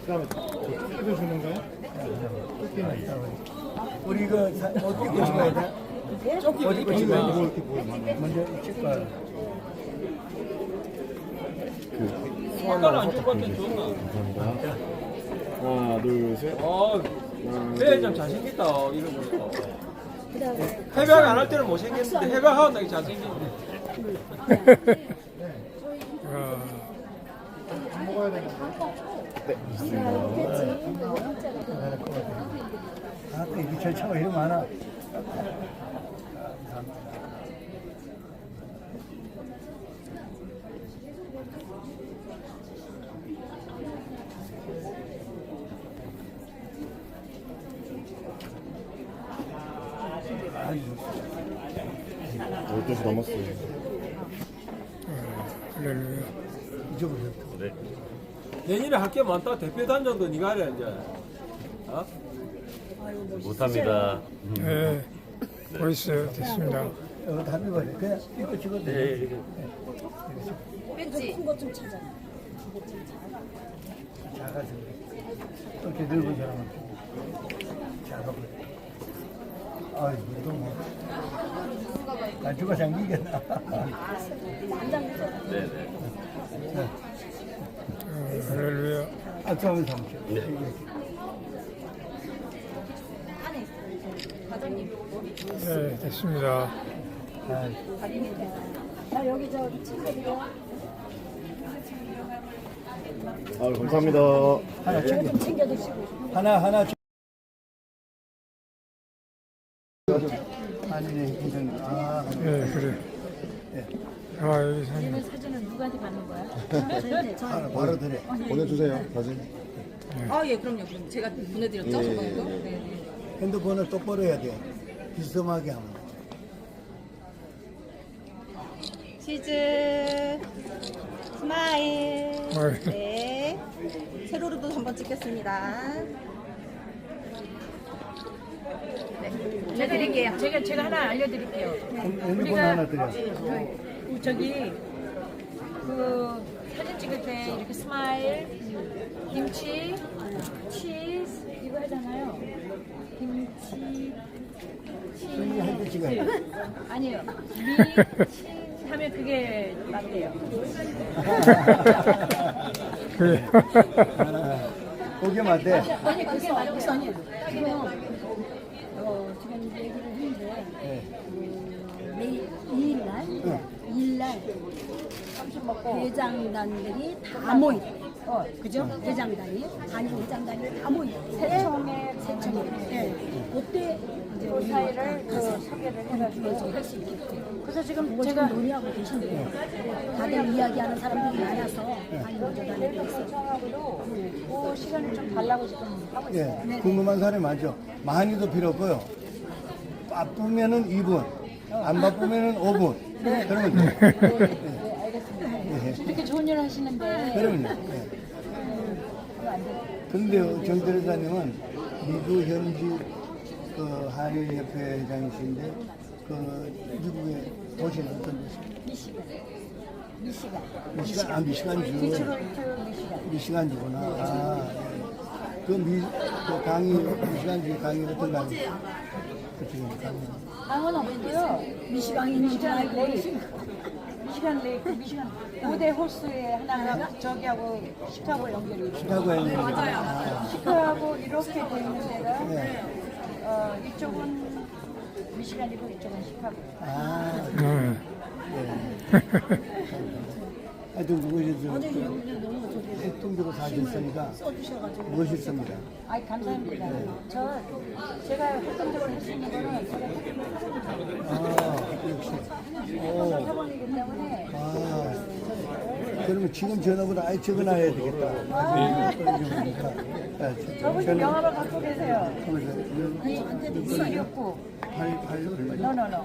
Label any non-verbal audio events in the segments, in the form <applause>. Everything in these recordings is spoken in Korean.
그다음에 뜯어 주는 거야? 있다. 우리 이거 사- 어떻게 고집해야 돼? 조끼 어디 뭐 돼? 이렇게 보여. 먼저 칠까? 색깔 안줄 것같은 좋나? 감사합니다. 하나, 둘, 셋. 어, 회장 잘생겼다 이런 거. 해방 안할 때는 못생겼는데 해방하고 나기 잘생겼네. 먹어야 되는 거. 네, 있습니다. 아, 또 이게 절차가 이렇게 많아. 12시 넘었어요. 할렐루야. 잊어버렸다. 내년에 할 게 많다. 대표 단장도 네가 하려 이제. 어? 못합니다. 네, 멋있어요. 됐습니다. 이거 다 입어버려. 그냥 이거 찍어도 돼. 뺐지? 큰거좀 찾아. 작아서 그래. 이렇게 늙은 사람은 작아버려. 아이, 이거 뭐. 나 죽어 잠기겠나. 네네. 어, 할렐루야. 악수하면 삼죠. 네, 됐습니다. 나 여기 저 친구들이야. 아, 감사합니다. 하나 챙겨. 좀 챙겨 드시고. 하나, 하나. 챙- 아니네, 아, 네, 그래. 아, 여기 산 얘는 사진은 누구한테 받는 거야? 저한테, 저. 하나 바로 드려. 보내주세요, 사진. 아, 예, 그럼요. 그럼 제가 보내드렸죠? 예, 저번에도? 예, 예. 네, 네. 핸드폰을 똑바로 해야 돼. 비스듬하게 하면. 치즈, 스마일. 네. 세로로도 한번 찍겠습니다. 제가 드릴게요. 제가, 제가 하나 알려드릴게요. 핸드폰 하나 드려. 그, 저기, 그, 사진 찍을 때 이렇게 스마일, 김치, 치즈, 이거 하잖아요. 김치, 찍어야 돼. 아니요. 미, 치즈 하면 그게 맞대요. 하나. 고기 <laughs> 맞대. 아니, 그게 맞고, 아니, 얘기를 했는데, 네. 내일 2일 날, 2일 날 대장단들이 다 모이. 어, 그죠? 대장단이 아니 대장단이 다 모이. 세청에 세청에. 예. 그때 이제 그 사이를 그 소개를 해가지고 할수 있게끔. 그래서 지금 제가 논의하고 계신데 다들 이야기하는 사람들이 많아서 많이 있어요. 그 시간을 좀 달라고 지금 하고 있어요. 예, 궁금한 사람이 많죠. 많이도 필요 없고요. 바쁘면은 2분, 안 바쁘면은 5분. 그러면 돼. 네, 알겠습니다. 예, 이렇게 좋은 일 하시는데 그러면요. 예. 근데 정 대리사님은 미국 현지 그 한일협회 회장이신데 그 미국의 도시는 어떤 도시? 미시간. 미시간. 미시간, 아 미시간주. 디트로이트 미시간. 미시간주구나. 아, 예. 그 미, 그 강의, 미시간주 강의 어떤 강의? 강은 없고요. 미시간 레이크. 미시간 레이크, 미시간. 5대 호수에 하나가 저기하고 시카고 연결이 있는 거. 아, 시카고 이렇게 돼 있는 데가 네. 어, 이쪽은 미시간이고 이쪽은 시카고. 아, 네. 하여튼 그것이 대통령으로 사셨으니까 멋있습니다. 아이 감사합니다. 저 제가 활동적으로 할 수 있는 거는 제가 아, 역시. 오, 학원이기 때문에 아. 그러면 지금 전화보다 아예 적어놔야 되겠다. 아, 저분이 명함을 갖고 계세요. 269. 8, 8, 노노노.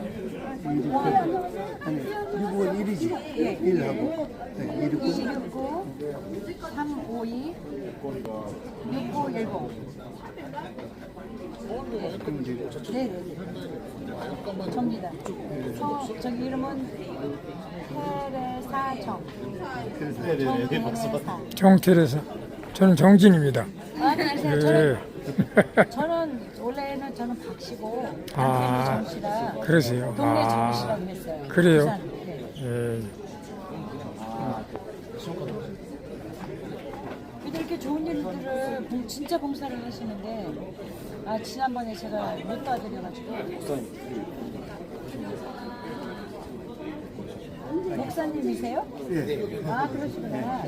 아니, 6월 1이지. 1하고. 네, 1이고. 269 352 6910. 그럼 이제 네, 네. 접니다. 어, 저기 이름은 정태레사 정. 네네네 박수. 저는 정진입니다. 안녕하세요. 예. 저는, <laughs> 저는 원래는 저는 박씨고 아, 정씨라 그러세요? 동네 아, 정씨라고 했어요. 그래요? 부산, 네. 예. 근데 이렇게 좋은 일들을 봉- 진짜 봉사를 하시는데 아 지난번에 제가 못 도와드려가지고 목사님이세요? 예. 아 그러시구나.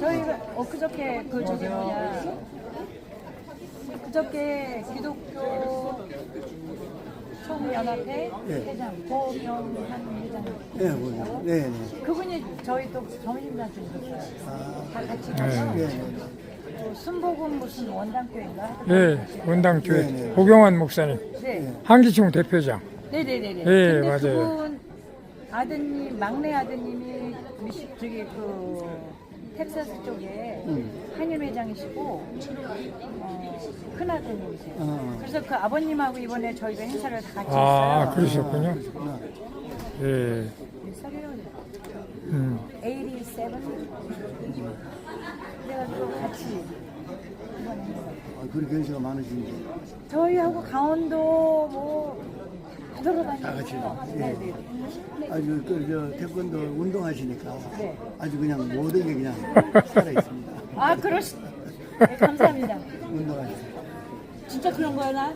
저희가 엊그저께 그 저기 뭐냐 그저께 기독교 총연합회 예. 회장 고명한 회장 예, 뭐요? 네, 네. 그분이 저희 또 점심한테 오셨어요. 아, 다 같이 네. 가서 예, 네. 또 순복음 무슨 원당교인가? 예, 원당교회 네, 네. 고경환 목사님, 네. 한기총 대표장. 네네네네. 예, 근데 맞아요. 그분 아드님 막내 아드님이 미시 저기 그 텍사스 쪽에 한인 회장이시고 어, 큰 아드님이세요. 어. 그래서 그 아버님하고 이번에 저희가 행사를 다 같이 아, 했어요. 그러셨군요. 아, 예. 몇 살이에요? 음. 87. 그래가지고 같이 이번에. 아, 그렇게 연세가 많으신데. 저희하고 강원도 뭐 다 같이. 예. 네네. 아주 그, 저, 태권도 운동하시니까 네. 아주 그냥 모든 게 그냥 <laughs> 살아 있습니다. 아 그러시. 네, 감사합니다. 운동하시고. 진짜 그런 거야 나?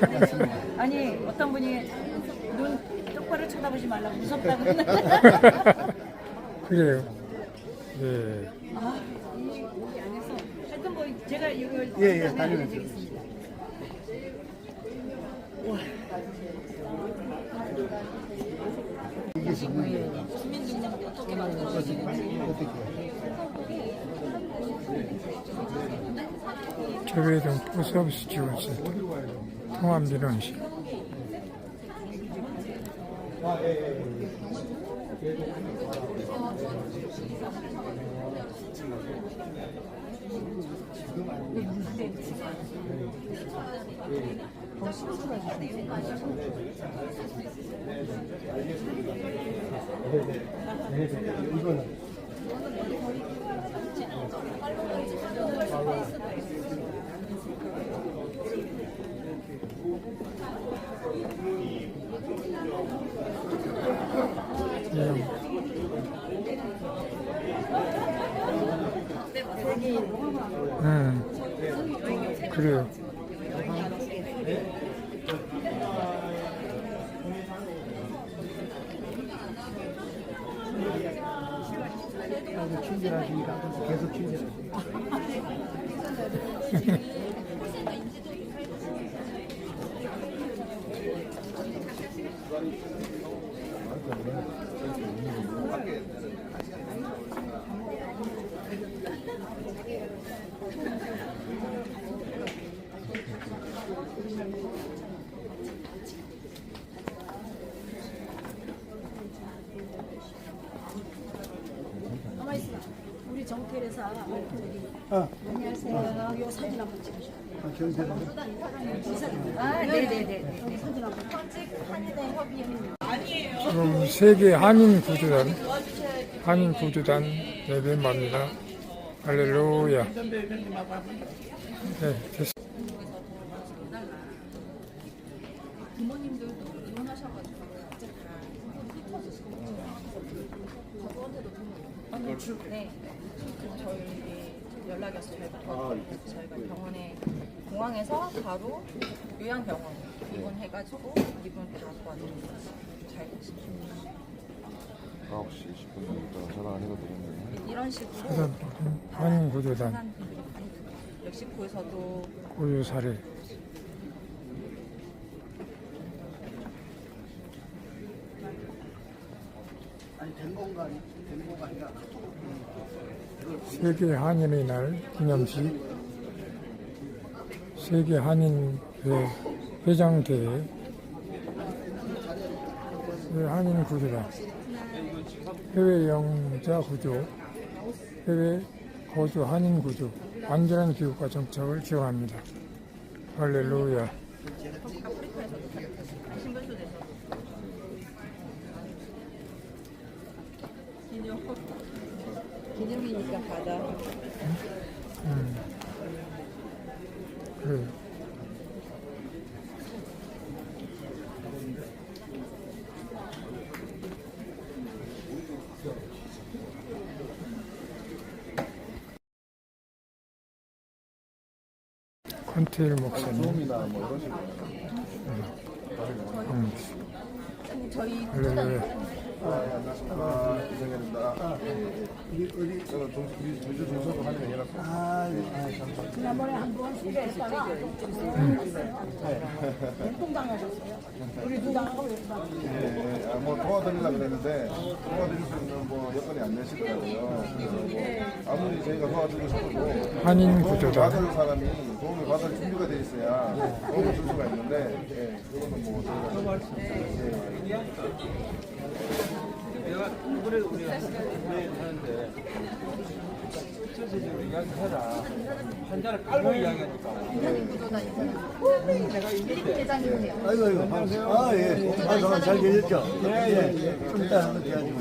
맞습니다. 아니 어떤 분이 눈 똑바로 쳐다보지 말라고 무섭다고. 그래요. 예. 아, 이 여기 안에서 하여튼 뭐 제가 이걸 예, 예, 다녀오세요. 이게 지금 어떻게 교회동 포스오피스 지원센터 통합민원실. 음. 그래요. 아주 친절하시니까 계속 친절하시니 <laughs> 까. 가만 있어. 우리 정태래사 아, 안녕하세요. 요 사진 한번 찍으셔. 아, 경찰. 아 네네네. 지금 세계 한인 구조단, 한인 구조단 예배 마입니다. 할렐루야. 네, 됐 네. 저희 연락이 왔어요. 저희가 도와드리고 저희가 병원에 공항에서 바로 요양병원 입원해가지고 이분 다 도와드리고 잘 되십니다. 9시 20분 있다가 전화 안 해도 되겠네요 이런 식으로 사단 한인 구조단 한 멕시코에서도 고유 사례. 아니, 된 건가, 된 건가 아니라 세계 한인의 날 기념식. 세계 한인회 회장대회. 네, 한인 구조단 해외 영자 구조. 해외 거주 한인 구조. 안전한 교육과 정착을 지원합니다. 할렐루야. 아프리카에서도 신분소에서 <laughs> 기념이니까 받아. 음. 그래. 컨테일 목사님. 뭐 이런 식으로. 음. 저희 할렐루야. 아, 고생했습니다. 아, 어디 어디 저는 종, 우리 전주 중소도 하는 애라서. 아, 네. 아 참. 지난번에 한번 소개했다가 통당하셨어요. 우리. 예, 아, 뭐 도와드리려고 그랬는데 도와드릴 수 있는 뭐 여건이 안 되시더라고요. 그래서 뭐 아무리 저희가 도와드리고 싶어도 한인 도움을 구조다. 받을 사람이 도움을 받을 준비가 돼 있어야 도움을 줄 수가 있는데 예, 그거는 뭐 저희가 예, 내가 이번에 우리가 네, 하는데 전체적으로 이야기해라. 환자를 깔고 이야기하니까. 내가 있는데 아이고 아이고 반갑습니다. 아 예. 아, 잘 계셨죠? 예 예. 좀 이따 한번 대하지만.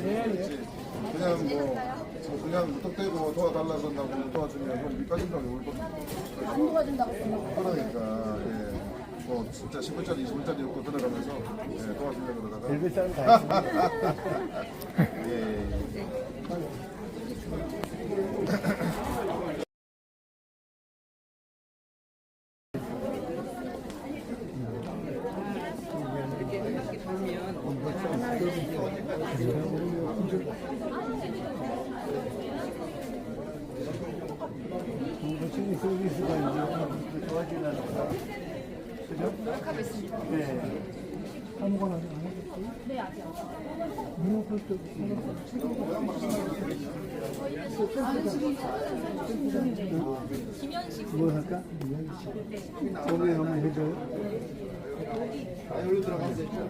그냥 뭐 그냥 무턱대고 도와달라고 한다고 도와주면 형 밑빠진다고 울거든요. 안 도와준다고. 그러니까 예. 뭐 진짜 10분짜리 20분짜리 놓고 들어가면서 예, 도와주려고 그러다가 별별 사람 다 있습니다. 예, 예. 지금 서비스가 이제 거다. 그죠? 노력하고 있습니다. 네. 아무거나 안 하겠어요? 네, 아직 김현식. 뭐 할까? 거기 한번 해줘요. 아, 여기로 들어가면 되죠.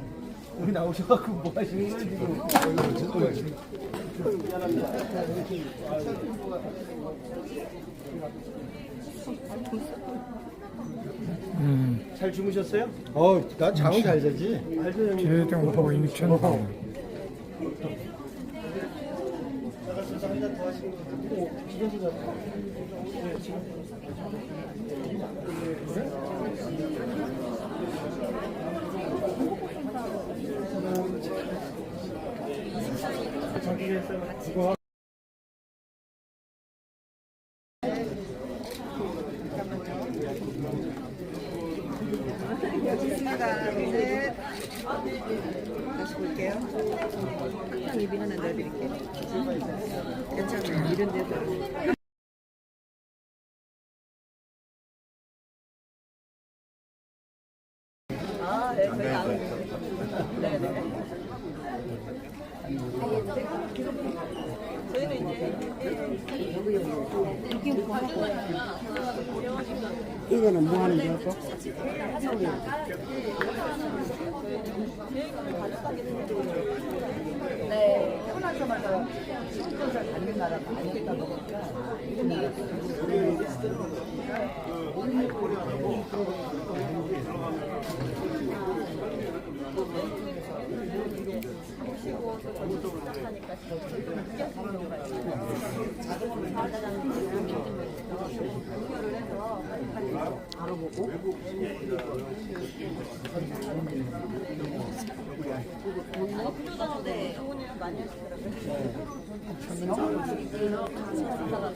여기 나오셔갖고 뭐 하시는 거예요 지금? 음. 잘 주무셨어요? 어, 나 잠을 잘 자지. 알죠 형님? 대동포 인천방. 하나, 둘, 셋. 다시 볼게요. 항상 입이 하나 넣어드릴게요 네, 네. 저희는 이거는 뭐 하는? 또? 네, 나라가 보니까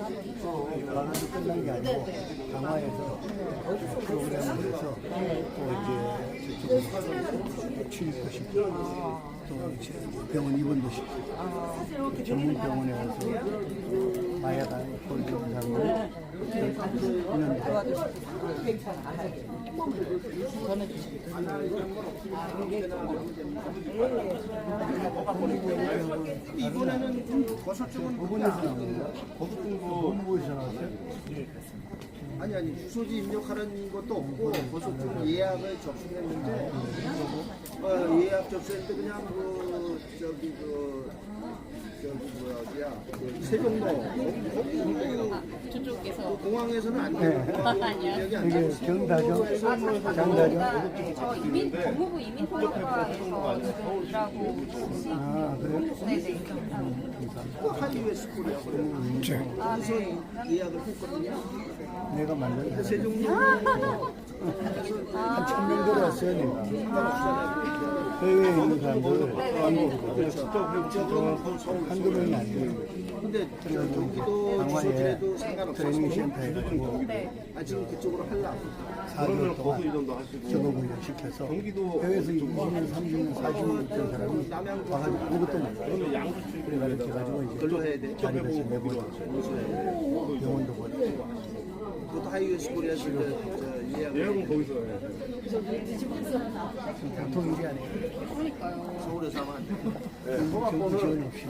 관원이 끝난 게 아니고 강화에서 프로그램을 해서 또 이제 치료도 시키고 또 병원 입원도 시키고 전문 병원에 가서 마약을 꼴 영상을 아니 아니 주소지 입력하는 것도 없고 버섯 쪽 예약을 접수했는데 어, 예약 접수했는데 그냥 그 저기 그 저기 뭐야 어디야 그 세종로 거기 저쪽에 서 공항에서는 안 돼요. 여기 안 이게. 정다정, 장다정. 저 이민 법무부 이민통합과에서 지금 일하고 아, 그래요? 네네. 하이웨스 코리아 그래요. 예약을 했거든요. 내가 만든 사람. 세종로 한천 명 들어왔어요, 내가. 해외에 있는 사람들 한두 명이 안 돼요. 근데 저 경기도 강화에 주소지에도 상관없어요. 트레이닝 센터 해가지고 아 지금 그쪽으로 하려고. 4개월 동안 적응 훈련 시켜서 해외에서 20년, 30년, 40년 있던 사람이 와가지고 아무것도 몰라요. 그래가지고 가지고 이제 걸로 해야 돼. 자리에서 매번 병원도 보내고 그것도 하이웨스 코리아에서 그, 저 예약을 예약은 거기서 보통 일이 아니에요. 서울에서 하면 안 돼. 정부 지원 없이.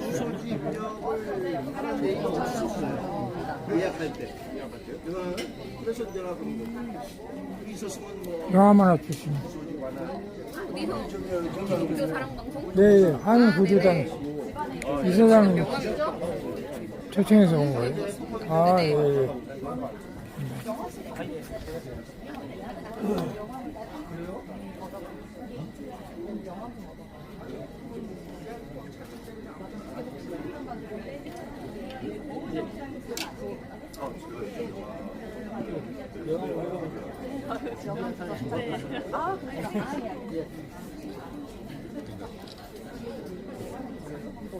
주소지 입력을 하는데 이거 없었어요. 예약할 때. 응. 그래서 내가 그럼 여기 있었으면 뭐 영화 하나 주시면. 어디서 사랑 방송? 네, 한인 구조당 이 사장 초청해서 온 거예요. 아, 예, 예.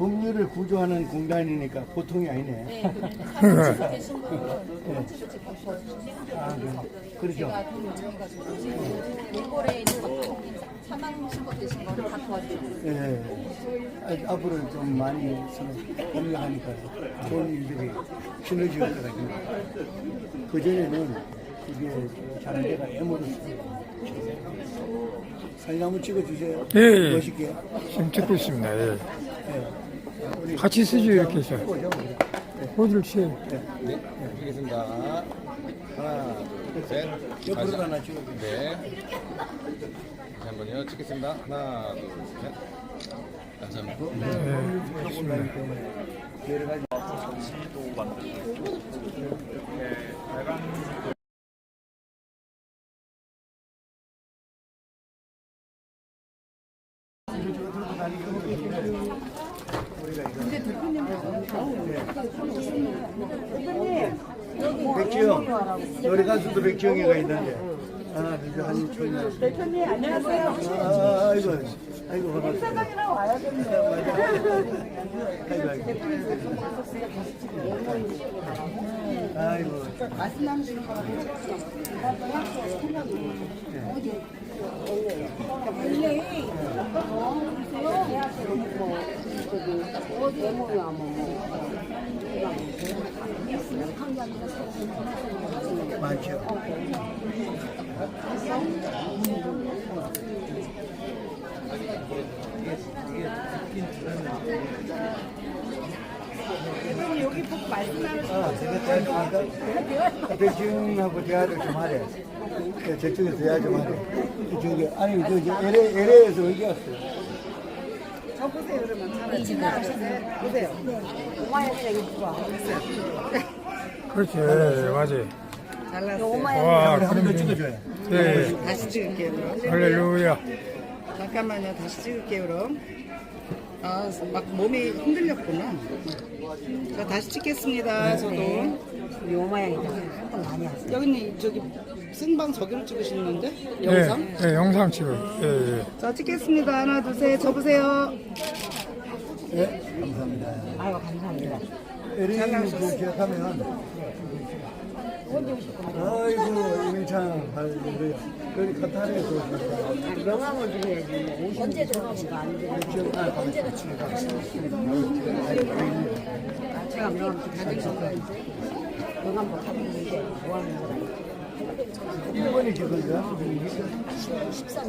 법률을 구조하는 공단이니까 보통이 아니네. 네, <laughs> 사무실 계신 분은 사무실을 지금 아. 그렇죠. 지금 일골에 있는 것 사망 신고 되신 거를 다 도와드리고 예. 아, 앞으로 좀 많이 법률하니까 좋은 일들이 시너지가 있더라고요. 그전에는 이게 자는 데가 애물었어요. 사진 한번 찍어주세요. 예, 예. 멋있게. 지금 찍고 있습니다. 예. 우리 같이 쓰죠, 이렇게 해서. 호주를 취해. 찍겠습니다. 하나, 둘, 셋. 옆으로 하나 찍어주세요. 네. 다시 한 번요. 찍겠습니다. 하나, 둘, 셋. 다시 한 번. 예, 좋습니다. 여러 가지 백지영, 노래 가수도 백 지영이가 있는데. 아, 그래서 한 초이나. 대표님 안녕하세요. 아, 아이고, 아이고, 반갑습니다. 사장이랑 와야겠네요. 아이고, 아이고. 아이고. 말씀 나누시는 거라고 많죠. 대표님 여기 보고 말씀 나 누시는 아, 되겠다. 백지영하고 대화를 좀 하래. 네, 저쪽에서 대화 좀 하래. 저기, 아니, 저, 저, LA, LA에서 여기 왔어요. 저 보세요 그러면 하나 둘셋 보세요. 오마이갓 이거 보고 와. 그렇지, 예, 예, 맞아요. 잘났어요. 와, 한번 그럼 찍어줘요. 예, 다시 찍을게요 그럼. 할렐루야. 잠깐만요 다시 찍을게요 그럼. 아 막 몸이 흔들렸구나. 자 다시 찍겠습니다 저도. 요 모양이다. 한번 많이 하세요. 여기는 저기 생방 저기를 찍으시는데 예, 영상. 예, 영상 찍어요. 예, 예. 자 찍겠습니다 하나 둘 셋 접으세요. 네, 감사합니다. 아유 감사합니다. 그 기억하면 아이고 이민창 할머니 거기 카타르에서. 명함을 드려야지. 언제 들어가신 거 아닌데. 언제가 제가 명함 좀 받으신 명함 못뭐 하는 거야? 일본이 기억하죠?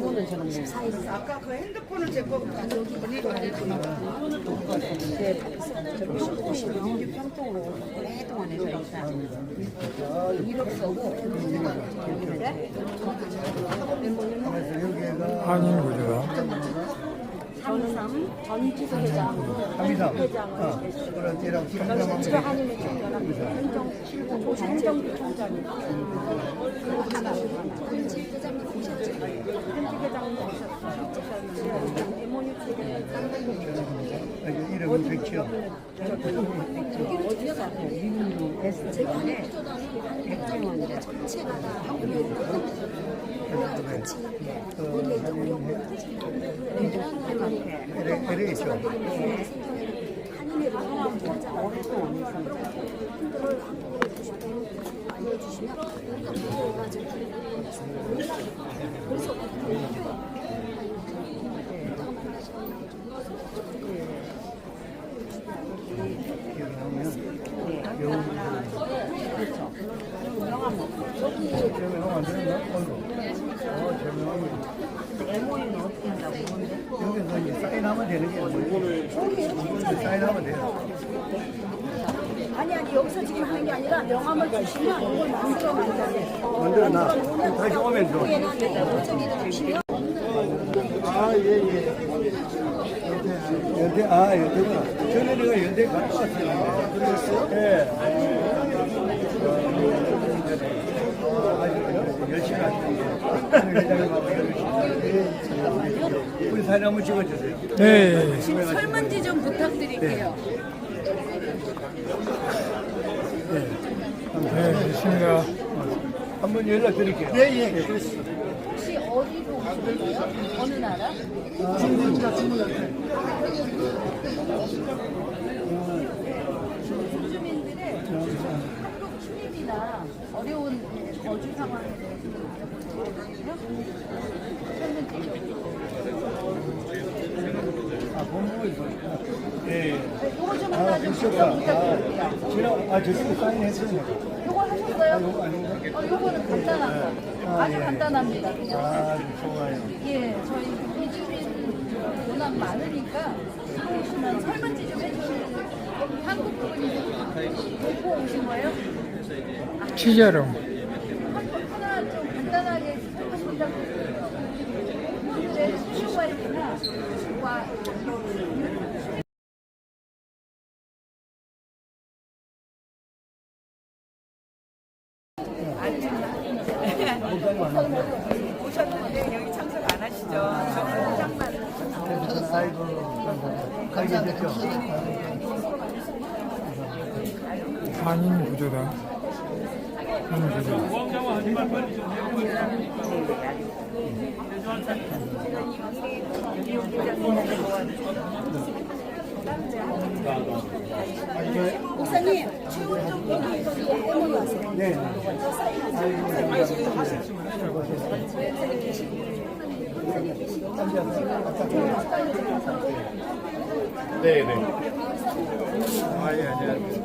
오늘 저는 14일. 아까 그 핸드폰을 제거 언니도 네, 저기 보시면 평통으로 오랫동안 해서 일단 이력 써고 여기가 한인 구조다. 삼삼 전지수 회장, 삼이삼. 회장을 어, 그런 상담하면 지방 한인회 총연합 행정 행정부 총장님 그리고 하나 현지 회장님 오셨죠? 현지 회장님 오셨어요. MOU 체계 여기 이름은 백치요. 어디서 제가 백종원인데 전체가 다 한국에 같이 논의에 LA 있죠? 한인회를 하나 오랫동안 했었는데 분들을 한국으로 오고 싶다는 알려주시면 우리가 모여가지고 그래서 제명 안 되는 거야? 어, 제명하면. MOU는 어떻게 한다고 그러는데 여기서 이제 사인하면 되는 게 아니에요. 사인하면 돼요. 지금 하는 게 아니라 명함을 주시면 이걸 만들어 만들어 만들어 놔. 다시 오면 줘. 거기에는 저기를 주시면 아, 예, 예. 연대, 아, 연대구나. 전에 내가 연대 갔다 왔어요. 아, 그랬어요? 예. 아, 열심히 하시는. 우리 사진 한번 찍어주세요. 네. 설문지 좀 부탁드릴게요. 네, 좋습니다. 한번 연락 드릴게요. 예, 예. 혹시 어디로 오셨어요? 어느 나라? 중국이다, 중국. 주민들의 한국 출입이나 어려운 거주 상황에 대해서. 설문지적으로. 아, 본부에 있었구나. 예. 요거 좀 아, 하나 좀. 부탁드립니다. 아, 지금, 아, 저쪽에 사인했어요. 요거 하셨어요? 요거 아닌가? 어, 요거는 간단한 거. 아, 아주 예. 간단합니다. 그냥. 아, 좋아요. 예, 저희 이주민 워낙 많으니까 들어오시면 설문지 좀 해주시는 한국 분이 보고 오신 거예요? 취재로. 하나 좀 간단하게 설문 부탁드릴게요. 오늘의 수요 관리나 와 오셨는데 여기 참석 안 하시죠? 저 포장만 아이고, 감사합니다. 한인 구조다. 말고 빨리 좀 해요. 목사님 최우정 분이 거기 MOU 하세요. 네. 네, 네. 아, 예, 안녕하세요.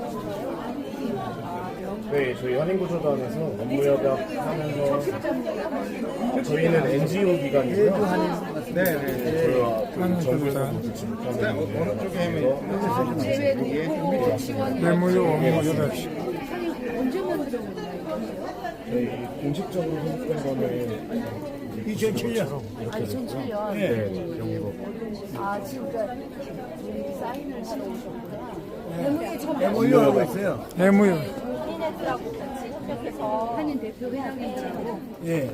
네, 저희 한인구조단에서 업무협약 하면서 저희는 NGO 기관이고요. 네, 네. 저희와 그 정부에서 붙지 못하는 어느 쪽에 하면 제외되고 지원 뇌물로 업무 조달식. 언제 만들어 놓나요? 저희 공식적으로 선택된 거는 2007년. 아 2007년. 네, 영국. 아 지금 그러니까 사인을 하러 오셨구나. 지금 올려하고 있어요. 뇌물. 한인애들하고 같이 협력해서 한인 대표 회장님들하고 예.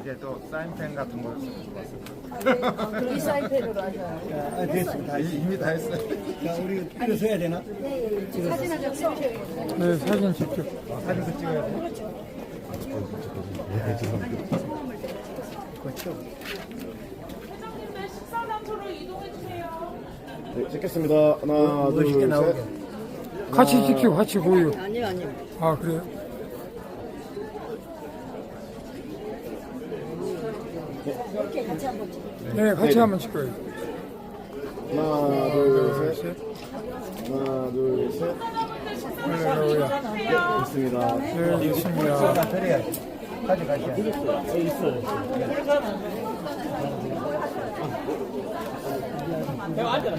이제 또 사인펜 같은 거 있어요. 리사이펜으로 하셔요. 아, 됐습니다. 이미 다 했어요. 자, 우리 이거 써야 되나? 사진 한장 찍으세요. 네, 사진 직접. 사진도 찍어야 돼. 그렇죠. 회장님들 식사 장소로 이동해 주세요. 네, 찍겠습니다. 하나, 멋있게 둘, 나오게. 셋. 같이 찍히고 같이 보여. 아니요, 아니요. 아, 그래요? 이렇게 같이 한번 찍어. 네, 같이 한번 찍어요. 하나, 둘, 셋. 하나, 둘, 셋. 할렐루야. 네, 됐습니다. 네. 가져가셔야 내가 앉아.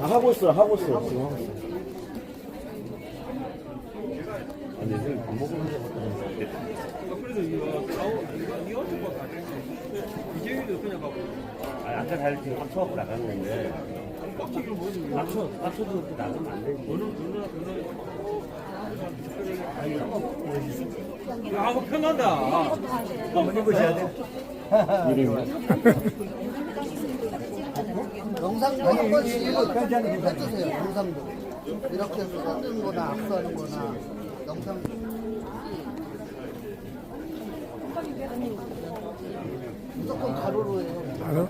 아, 하고 있어요, 하고 있어요. 지금 하고 있어요. 아니, 선생님 밥 먹으면 그래서 이거 이거 어떻게 봐? 이재규도 그냥 가고. 아까 잘 지금 합쳐갖고 나갔는데 빡치기로 뭐지? 합쳐 합쳐도 나가면 안 되지 어느 어느 어느. 야, 뭐 편한다. 한번 입으셔야 돼. 영상도 한 번씩. 해주세요. 영상도 이렇게 해서 섞는 거나 악수하는 거나 영상 무조건 가로로 해요. 알아?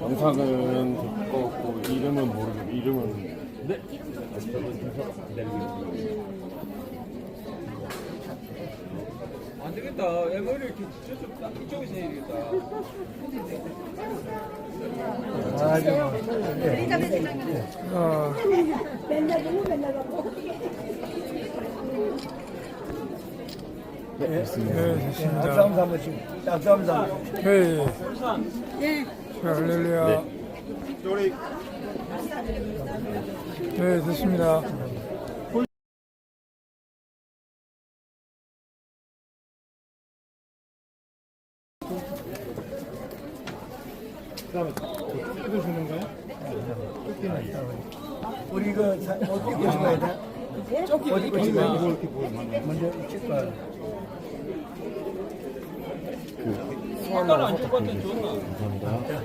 영상은 될것 같고, 이름은 모르겠고, 이름은. 네. 안 되겠다. 애 머리 이렇게 저쪽 딱 이쪽에서 해야 되겠다. 아, 맨날 보고 맨날 갖고. 네, 됐습니다. 네, 됐습니다. 짝싸움사 한번 치고. 짝싸움사 한번 네. 네. 자, 할렐루야. 네, 됐습니다. 우리 이거 사- 어떻게 찍어야 돼? 조끼 어디 입고 찍어야 마. 돼? 먼저 찍어야 좋나? 감사합니다.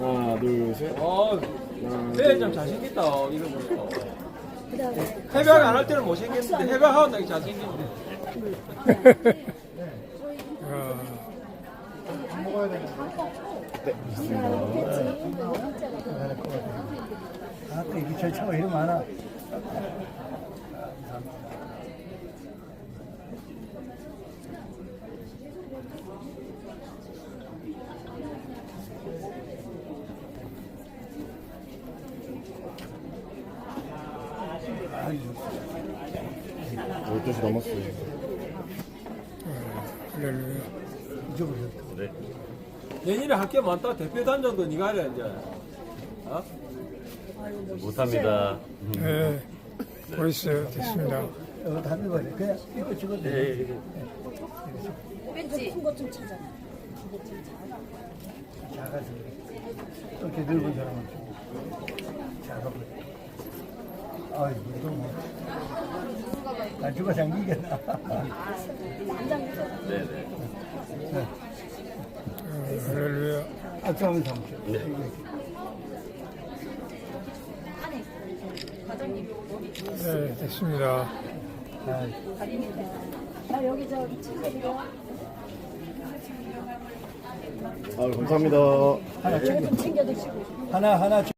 하나, 둘, 셋. 어, 회장 잘생겼다. 이런 거. 해병 안 할 때는 못생겼는데 해병 하고 나기 잘생겼는데. <laughs> 아, 아, 또 이게 절차가 이렇게 많아. 열두 시 넘었어요. 할렐루야. 이쪽으로. 내년에 할 게 많다. 대표 단장도 네가 해라 이제. 어? 못합니다 네, 보이스요. 됐습니다. 어, 다 입어야 돼. 그냥 이거 찍어도 돼. 큰거좀 찾아. 작아서. 이렇게 늙은 사람은 좀 작아 보여. 아이, 이거 뭐. 날씨가 잠기겠나. 네네 어, 할렐루야. 악수하면 삼죠. 네, 됐습니다. 아, 나 여기 저 친구들이랑 아, 감사합니다. 하나 챙겨. 좀 챙겨 드시고. 하나, 하나.